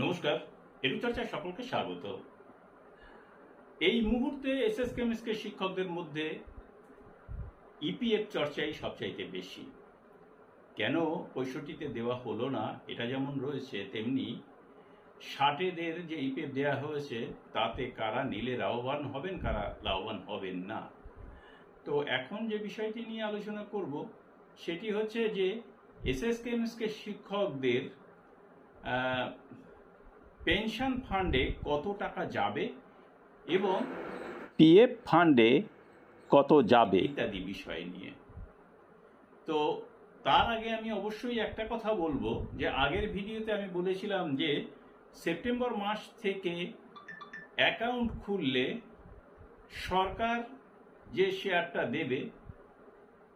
নমস্কার এডুচর্চায় সকলকে স্বাগত। এই মুহূর্তে এস এস কেমিস্ট্রি শিক্ষকদের মধ্যে ইপিএফ চর্চাই সবচাইতে বেশি। কেন পঁয়ষট্টিতে দেওয়া হলো না, এটা যেমন রয়েছে, তেমনি ষাটেদের যে ইপিএফ দেওয়া হয়েছে, তাতে কারা নিলে লাভবান হবেন, কারা লাভবান হবেন না। তো এখন যে বিষয়টি নিয়ে আলোচনা করব, সেটি হচ্ছে যে এস এস কেমিস্ট্রি শিক্ষকদের পেনশন ফান্ডে কত টাকা যাবে এবং পিএফ ফান্ডে কত যাবে? ইত্যাদি বিষয় নিয়ে। তো তার আগে আমি অবশ্যই একটা কথা বলব যে আগের ভিডিওতে আমি বলেছিলাম যে সেপ্টেম্বর মাস থেকে অ্যাকাউন্ট খুললে সরকার যে শেয়ারটা দেবে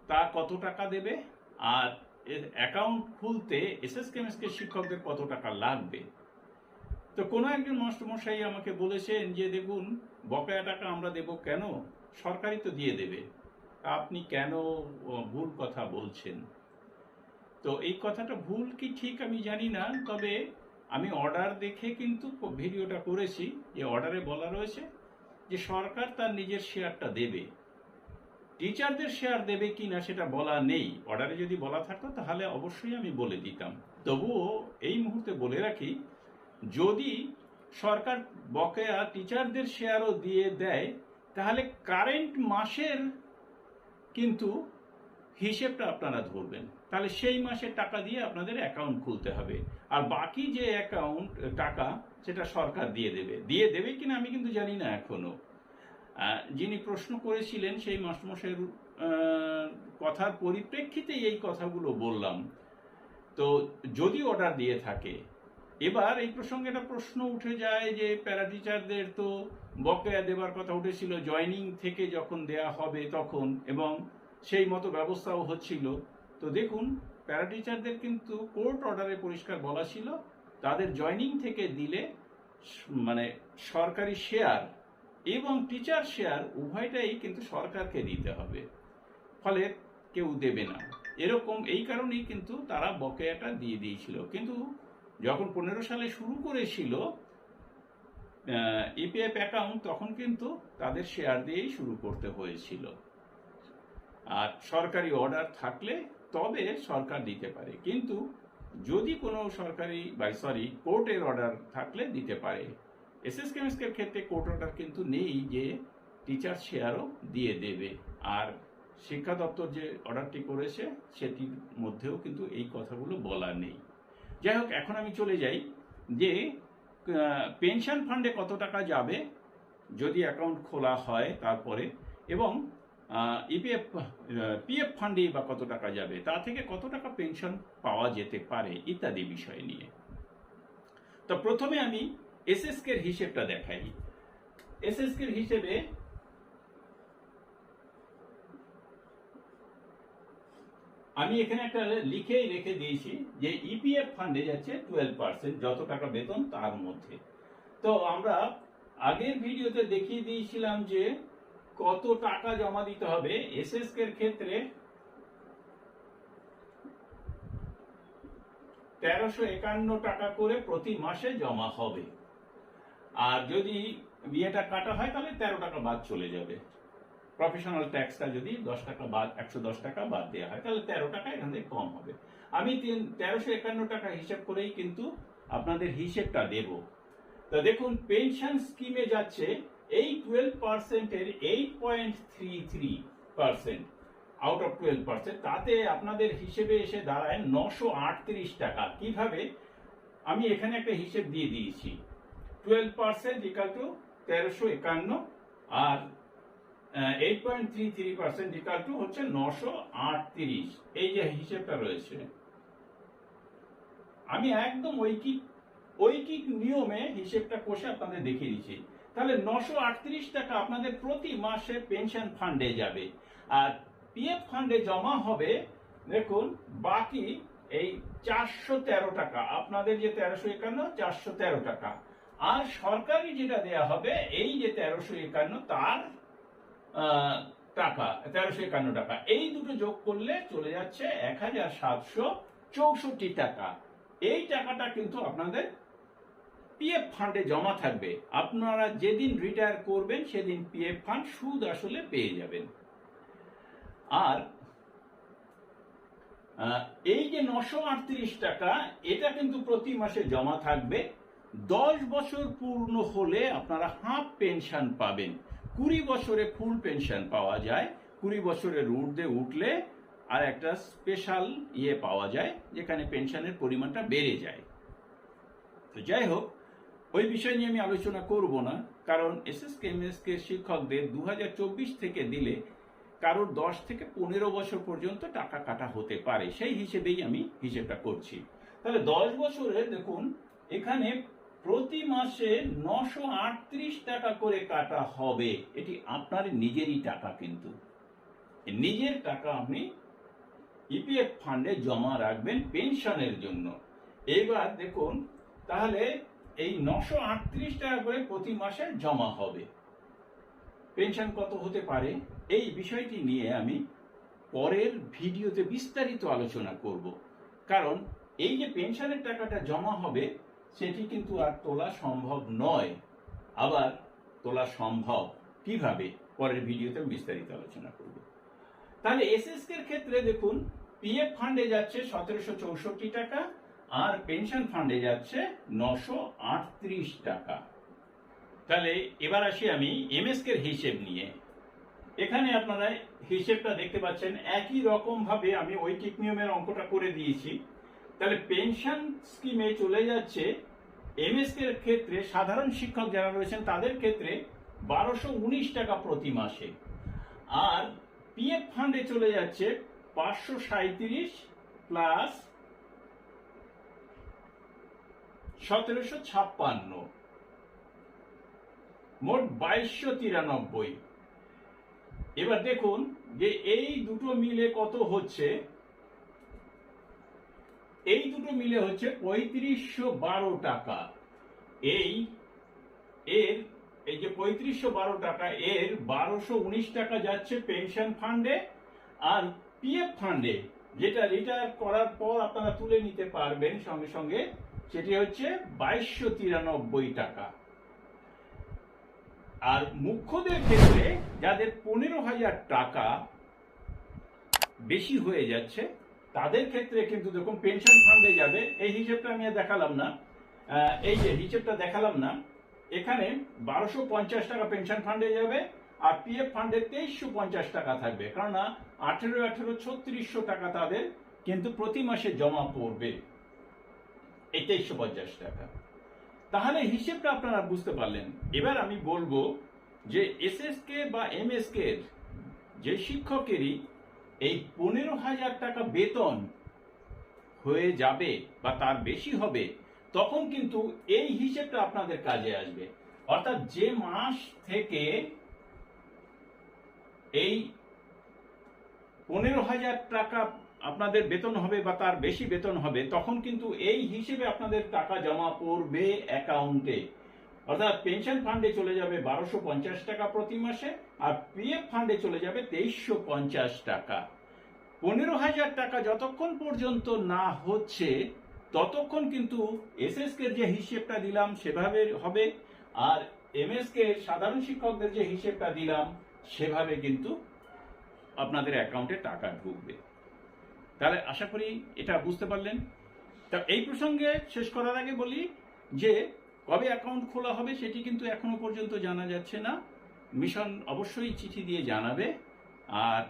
তা কত টাকা দেবে? আর অ্যাকাউন্ট খুলতে এসএস কেমিস্ট্রি শিক্ষকদের কত টাকা লাগবে? তো কোনো একজন মাস্টারমশাই আমাকে বলেছেন যে, দেখুন, বকেয়া টাকা আমরা দেব কেন? সরকারই তো দিয়ে দেবে। আপনি কেন ভুল কথা বলছেন? তো এই কথাটা ভুল কি ঠিক আমি জানি না, তবে আমি অর্ডার দেখে কিন্তু ভিডিওটা করেছি। যে অর্ডারে বলা রয়েছে যে, সরকার তার নিজের শেয়ারটা দেবে। টিচারদের শেয়ার দেবে কি না সেটা বলা নেই। অর্ডারে যদি বলা থাকতো, তাহলে অবশ্যই আমি বলে দিতাম। তবুও এই মুহূর্তে বলে রাখি যদি সরকার বকেয়া টিচারদের শেয়ারও দিয়ে দেয় তাহলে কারেন্ট মাসের কিন্তু হিসেবটা আপনারা ধরবেন। তাহলে সেই মাসের টাকা দিয়ে আপনাদের অ্যাকাউন্ট খুলতে হবে। আর বাকি যে অ্যাকাউন্ট টাকা সেটা সরকার দিয়ে দেবে। দিয়ে দেবে কিনা আমি কিন্তু জানি না এখনও। আহ, যিনি প্রশ্ন করেছিলেন সেই আহ, কথার পরিপ্রেক্ষিতে এই কথাগুলো বললাম। তো যদি অর্ডার দিয়ে থাকে এবার এই প্রসঙ্গে একটা প্রশ্ন উঠে যায় যে প্যারা টিচারদের তো বকেয়া দেবার কথা উঠেছিল, জয়নিং থেকে যখন দেয়া হবে তখন, এবং সেই মতো ব্যবস্থাও হচ্ছিল। তো দেখুন প্যারা টিচারদের কিন্তু কোর্ট অর্ডারে পরিষ্কার বলা ছিল, তাদের জয়নিং থেকে দিলে মানে সরকারি শেয়ার এবং টিচার শেয়ার উভয়টাই কিন্তু সরকারকে দিতে হবে। ফলে কেউ দেবে না। এরকম, এই কারণেই কিন্তু তারা বকেয়াটা দিয়ে দিয়েছিল। কিন্তু যখন পনেরো সালে শুরু করেছিল ইপিএফ অ্যাকাউন্ট তখন কিন্তু তাদের শেয়ার দিয়েই শুরু করতে হয়েছিল। আর সরকারি অর্ডার থাকলে তবে সরকার দিতে পারে। কিন্তু যদি কোনো সরকারি বা সরি কোর্টের অর্ডার থাকলে দিতে পারে। এসএস কেমিস্টের ক্ষেত্রে কোর্ট অর্ডার কিন্তু নেই যে টিচার শেয়ারও দিয়ে দেবে। আর শিক্ষা দপ্তর যে অর্ডারটি করেছে, সেটির মধ্যেও কিন্তু এই কথাগুলো বলা নেই। যাই হোক এখন আমি চলে যাই যে পেনশন ফান্ডে কত টাকা যাবে যদি অ্যাকাউন্ট খোলা হয় তারপরে এবং ইপিএফ পিএফ ফান্ডে বা কত টাকা যাবে, তা থেকে কত টাকা পেনশন পাওয়া যেতে পারে ইত্যাদি বিষয় নিয়ে। তো প্রথমে আমি এসএসকের হিসেবটা দেখাই। এসএসকের হিসেবে আমি এখানে একটা লিখেই রেখে দিয়েছি যে ইপিএফ ফান্ডে যাচ্ছে টুয়েলভ পার্সেন্ট যত টাকা বেতন তার মধ্যে। তো আমরা আগের ভিডিওতে দেখিয়ে দিয়েছিলাম যে কত টাকা জমা দিতে হবে এসএসকে এর ক্ষেত্রে তেরোশো একান্ন টাকা করে প্রতি মাসে জমা হবে। আর যদি বিয়েটা কাটা হয় তাহলে তেরো টাকা বাদ চলে যাবে। প্রফেশনাল ট্যাক্সটা যদি দশ টাকা বাদ, একশো দশ টাকা বাদ দেওয়া হয়, তাহলে তেরো টাকা এখান থেকে কম হবে। আমি তিন, তেরোশো একান্ন টাকা হিসেব করেই কিন্তু আপনাদের হিসেবটা দেব। তা দেখুন পেনশন স্কিমে যাচ্ছে এই টুয়েলভ পার্সেন্টের eight point three three percent out of twelve percent তাতে আপনাদের হিসেবে এসে দাঁড়ায় নশো আটত্রিশ টাকা। কীভাবে? আমি এখানে একটা হিসেব দিয়ে দিয়েছি। টুয়েলভ পার্সেন্ট ইকাল টু তেরোশো একান্ন আর eight point three three percent equal to হচ্ছে নশো আটত্রিশ। এই যে হিসেবটা রয়েছে। আমি একদম ঐকিক ঐকিক নিয়মে হিসেবটা কষে আপনাদের দেখিয়ে দিচ্ছি। তাহলে নশো আটত্রিশ টাকা আপনাদের প্রতি মাসে পেনশন ফান্ডে যাবে। আর পিএফ ফান্ডে জমা হবে, দেখুন, বাকি এই চারশো তেরো টাকা। আপনাদের যে তেরোশো একান্ন, চারশো তেরো টাকা। আর সরকারি যেটা দেয়া হবে, এই যে তেরোশো একান্ন, তার টাকা, তেরোশো একান্ন টাকা। এই দুটো যোগ করলে চলে যাচ্ছে এক হাজার সাতশো চৌষট্টি টাকা। এই টাকাটা কিন্তু আপনাদের পিএফ ফান্ডে জমা থাকবে। আপনারা যেদিন রিটায়ার করবেন, সেদিন পিএফ ফান্ড সুদ আসলে পেয়ে যাবেন। আর এই যে নশো আটত্রিশ টাকা, এটা কিন্তু প্রতি মাসে জমা থাকবে। দশ বছর পূর্ণ হলে আপনারা হাফ পেনশন পাবেন। কুড়ি বছরে ফুল পেনশন পাওয়া যায়, কুড়ি বছরের ঊর্ধ্বে উঠলে আর একটা স্পেশাল ইয়ে পাওয়া যায়, যেখানে পেনশনের পরিমাণটা বেড়ে যায়। তো যাই হোক, ওই বিষয় নিয়ে আমি আলোচনা করব না, কারণ এসএসকে এমএসকে শিক্ষকদের দু হাজার চব্বিশ থেকে দিলে কারোর দশ থেকে পনেরো বছর পর্যন্ত টাকা কাটা হতে পারে। সেই হিসেবেই আমি হিসেবটা করছি। তাহলে দশ বছরে দেখুন, এখানে প্রতি মাসে নশো আটত্রিশ টাকা করে কাটা হবে। এটি আপনার নিজেরই টাকা কিন্তু। নিজের টাকা আপনি ইপিএফ ফান্ডে জমা রাখবেন পেনশনের জন্য। এবার দেখুন, তাহলে এই নশো আটত্রিশ টাকা করে প্রতি মাসে জমা হবে। পেনশন কত হতে পারে? এই বিষয়টি নিয়ে আমি পরের ভিডিওতে বিস্তারিত আলোচনা করব। কারণ এই যে পেনশনের টাকাটা জমা হবে সেটি কিন্তু আর তোলা সম্ভব নয়। আবার তোলা সম্ভব কীভাবে? পরের ভিডিওতে বিস্তারিত আলোচনা করব। তাহলে এসএসকে এর ক্ষেত্রে দেখুন, পিএফ ফান্ডে যাচ্ছে সতেরোশো চৌষট্টি টাকা আর পেনশন ফান্ডে যাচ্ছে নশো আটত্রিশ টাকা। তাহলে এবার আসি আমি এমএসকে এর হিসেব নিয়ে। এখানে আপনারা হিসেবটা দেখতে পাচ্ছেন, একই রকম ভাবে আমি ঐকিক নিয়মের অঙ্কটা করে দিয়েছি। তাহলে পেনশন স্কিমে চলে যাচ্ছে। এমএসকে এর ক্ষেত্রে সাধারণ শিক্ষক যারা রয়েছেন, তাদের ক্ষেত্রে বারোশো উনিশ টাকা প্রতি মাসে। আর পিএফ ফান্ডে চলে যাচ্ছে পাঁচশো সাঁত্রিশ প্লাস সতেরোশো ছাপ্পান্ন। মোট বাইশশো তিরানব্বই। এবার দেখুন যে এই দুটো মিলে কত হচ্ছে? এই দুটো মিলে হচ্ছে পঁয়ত্রিশশো বারো টাকা। এই, এর, এই যে পঁয়ত্রিশশো বারো টাকা, এর বারোশো উনিশ টাকা যাচ্ছে পেনশন ফান্ডে আর পিএফ ফান্ডে, যেটা রিটায়ার করার পর আপনারা তুলে নিতে পারবেন সঙ্গে সঙ্গে, সেটি হচ্ছে বাইশশো তিরানব্বই টাকা। আর মুখ্যদের ক্ষেত্রে যাদের পনেরো হাজার টাকা বেশি হয়ে যাচ্ছে তাদের ক্ষেত্রে কিন্তু দেখুন পেনশন ফান্ডে যাবে, এই হিসেবটা আমি দেখালাম না। এই যে হিসেবটা দেখালাম না, এখানে বারোশো পঞ্চাশ টাকা পেনশন ফান্ডে যাবে আর পিএফ ফান্ডে তেইশশো পঞ্চাশ টাকা থাকবে। কেননা আঠেরো আঠেরো, ছত্রিশশো টাকা তাদের কিন্তু প্রতি মাসে জমা পড়বে। এই তেইশশো পঞ্চাশ টাকা। তাহলে হিসেবটা আপনারা বুঝতে পারলেন। এবার আমি বলব যে এসএসকে বা এম এমএসকে এর যে শিক্ষকেরই এই পনেরো হাজার টাকা বেতন হয়ে যাবে বা তার বেশি হবে, তখন কিন্তু এই হিসেবটা আপনাদের কাজে আসবে। অর্থাৎ যে মাস থেকে এই পনেরো হাজার টাকা আপনাদের বেতন হবে বা তার বেশি বেতন হবে, তখন কিন্তু এই হিসেবে আপনাদের টাকা জমা পড়বে অ্যাকাউন্টে। অর্থাৎ পেনশন ফান্ডে চলে যাবে বারোশো পঞ্চাশ টাকা প্রতি মাসে আর পিএফ ফান্ডে চলে যাবে তেইশশো পঞ্চাশ টাকা। পনেরো হাজার টাকা যতক্ষণ পর্যন্ত না হচ্ছে, ততক্ষণ কিন্তু এসএসকে যে হিসেবটা দিলাম সেভাবে হবে আর এমএসকে সাধারণ শিক্ষকদের যে হিসেবটা দিলাম সেভাবে কিন্তু আপনাদের অ্যাকাউন্টে টাকা ঢুকবে। তাহলে আশা করি এটা বুঝতে পারলেন। তা এই প্রসঙ্গে শেষ করার আগে বলি যে কবে অ্যাকাউন্ট খোলা হবে সেটি কিন্তু এখনও পর্যন্ত জানা যাচ্ছে না। মিশন অবশ্যই চিঠি দিয়ে জানাবে। আর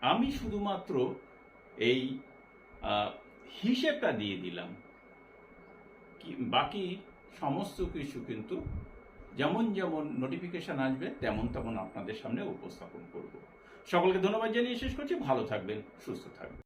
আমি শুধুমাত্র এই হিসেবটা দিয়ে দিলাম। বাকি সমস্ত কিছু কিন্তু যেমন যেমন নোটিফিকেশন আসবে, তেমন তেমন আপনাদের সামনে উপস্থাপন করব। সকলকে ধন্যবাদ জানিয়ে শেষ করছি। ভালো থাকবেন, সুস্থ থাকবেন।